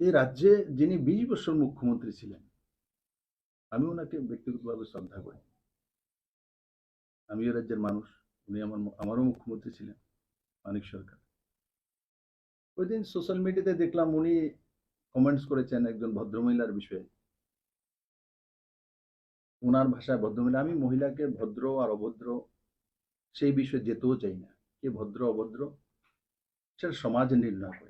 এই রাজ্যে যিনি বিশ বছর মুখ্যমন্ত্রী ছিলেন, আমি ওনাকে ব্যক্তিগতভাবে শ্রদ্ধা করি। আমি এই রাজ্যের মানুষ, উনি আমার আমারও মুখ্যমন্ত্রী ছিলেন, মানিক সরকার। ওই দিন সোশ্যাল মিডিয়াতে দেখলাম উনি কমেন্টস করেছেন একজন ভদ্রমহিলার বিষয়ে। ওনার ভাষায় ভদ্রমহিলা, আমি মহিলাকে ভদ্র আর অভদ্র সেই বিষয়ে যেতেও চাই না। কে ভদ্র, অভদ্র? সেটা সমাজ নির্ণয় করে।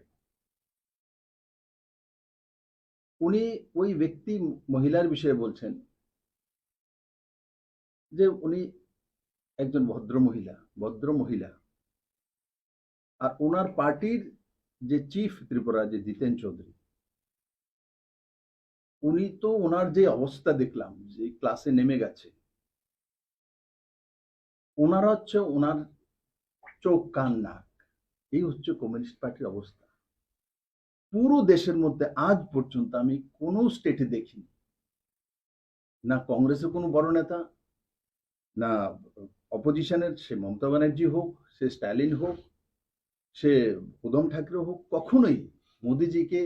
উনি ওই ব্যক্তি মহিলার বিষয়ে বলছেন যে উনি একজন ভদ্র মহিলা ভদ্র মহিলা। আর ওনার পার্টির যে চিফ ত্রিপুরা, যে জিতেন চৌধুরী, উনি তো ওনার যে অবস্থা দেখলাম, যে ক্লাসে নেমে গেছে, ওনারা হচ্ছে ওনার চোখ, কান, নাক, এই হচ্ছে কমিউনিস্ট পার্টির অবস্থা। পুরো দেশের মধ্যে আজ পর্যন্ত আমি কোনো স্টেটে দেখিনি। না কংগ্রেসের কোনো বড় নেতা, না অপোজিশনের সে মমতা ব্যানার্জি হোক, সে স্ট্যালিন হোক, সে উদম ঠাকরে হোক, কখনোই মোদিজিকে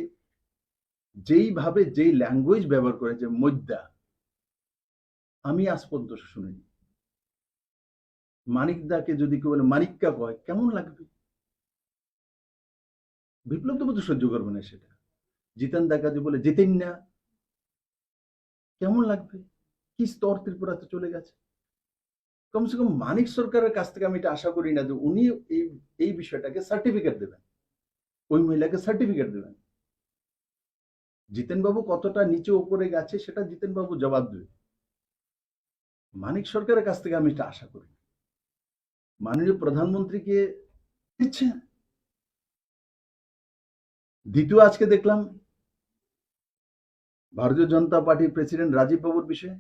যেইভাবে যেই ল্যাঙ্গুয়েজ ব্যবহার করেছে মধ্যা আমি আজ পর্যন্ত শুনিনি। মানিকদাকে যদি কেউ বলে মানিক্কা কয় কেমন লাগবে? বিপ্লব তো সহ্য করবে না সেটা। জিতেন যে বলে, জিতেন না। কেমন লাগবে? কি স্তর ত্রিপুরাতে চলে গেছে? কমসে কম মানিক সরকারের কাছ থেকে আমি এটা আশা করি না যে উনি এই এই বিষয়টাকে সার্টিফিকেট দেবেন। ওই মহিলাকে সার্টিফিকেট দেবেন। জিতেন বাবু কতটা নিচে উপরে গেছে সেটা জিতেন বাবু জবাব দেবে। মানিক সরকারের কাছ থেকে আমি এটা আশা করি মাননীয় প্রধানমন্ত্রীকে দিচ্ছে দ্বিতীয় আজকে দেখলাম ভারতীয় জনতা পার্টির প্রেসিডেন্ট রাজীব বাবুর বিষয়ে।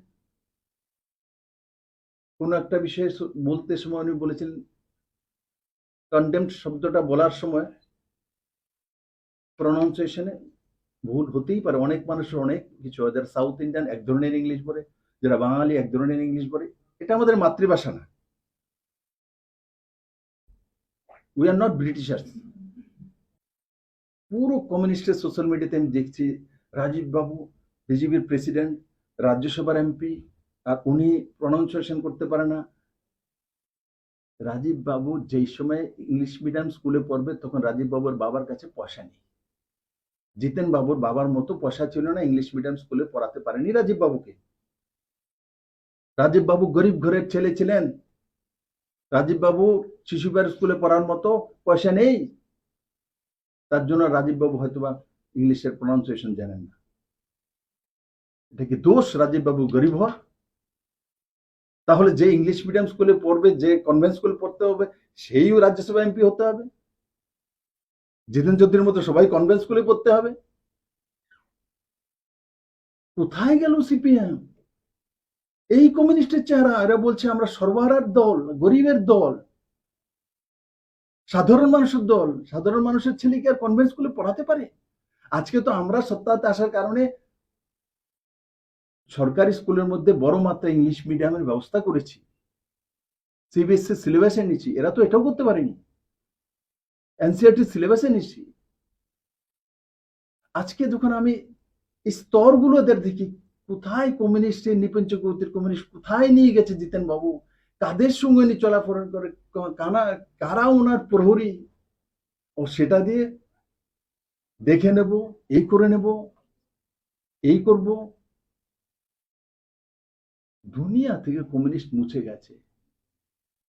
কোন একটা বিষয়ে বলতে সময় উনি বলেছিলেন কন্টেম্প শব্দটা বলার সময় প্রনাউন্সিয়েশনে ভুল হতেই পারে। অনেক মানুষের অনেক কিছু হয়, যারা সাউথ ইন্ডিয়ান এক ধরনের ইংলিশ বলে, যারা বাঙালি এক ধরনের ইংলিশ বলে, এটা আমাদের মাতৃভাষা না। উই আর নট ব্রিটিশার্স পুরো কমিউনিস্টের সোশ্যাল মিডিয়াতে আমি দেখছি, রাজীব বাবু, বিজেপির প্রেসিডেন্ট, রাজ্যসভার এমপি, আর উনি প্রনাউন্সিয়েশন করতে পারে না। রাজীব বাবু যেই সময় ইংলিশ মিডিয়াম স্কুলে পড়বে, তখন রাজীব বাবুর বাবার কাছে পয়সা নেই। জিতেন বাবুর বাবার মতো পয়সা ছিল না, ইংলিশ মিডিয়াম স্কুলে পড়াতে পারেনি রাজীব বাবুকে। রাজীব বাবু গরিব ঘরের ছেলে ছিলেন। রাজীব বাবু শিশুবার স্কুলে পড়ার মতো পয়সা নেই। তার জন্য রাজীব বাবু হয়তোবা ইংলিশের প্রনাউন্সিয়েশন জানেন না। এটা কি দোষ? রাজীব বাবু গরিব হওয়া তাহলে যে ইংলিশ মিডিয়াম স্কুলে পড়বে, যে কনভেন্ট স্কুলে পড়তে হবে, সেই রাজ্যসভা এমপি হতে হবে। জিতেন চৌধুরীর মতো সবাই কনভেন্ট স্কুলে পড়তে হবে। কোথায় গেল সিপিএম? এই কমিউনিস্টের চেহারা, এরা বলছে আমরা সর্বহারার দল, গরিবের দল। সাধারণ মানুষের দল, সাধারণ মানুষের ছেলেকে আর কনভেন্ট স্কুলে পড়াতে পারে? আজকে তো আমরা সত্তাতে আসার কারণে সরকারি স্কুলের মধ্যে বড় মাত্রায় ইংলিশ মিডিয়ামের ব্যবস্থা করেছি। সিবিএসসি সিলেবাসে নিচ্ছি এরা তো এটাও করতে পারেনি। এনসিআরটি সিলেবাসে নিচ্ছি আজকে যখন আমি স্তরগুলো দেখি, কোথায় কমিউনিস্ট নিপেন চক্রবর্তীর কমিউনিস্ট কোথায় নিয়ে গেছে জিতেন বাবু কাদের সঙ্গে উনি চলাফেরা করে কানা, কারা ওনার প্রহরী? ও সেটা দিয়ে দেখে নেব, এই করে নেব, এই করব। দুনিয়া থেকে কমিউনিস্ট মুছে গেছে।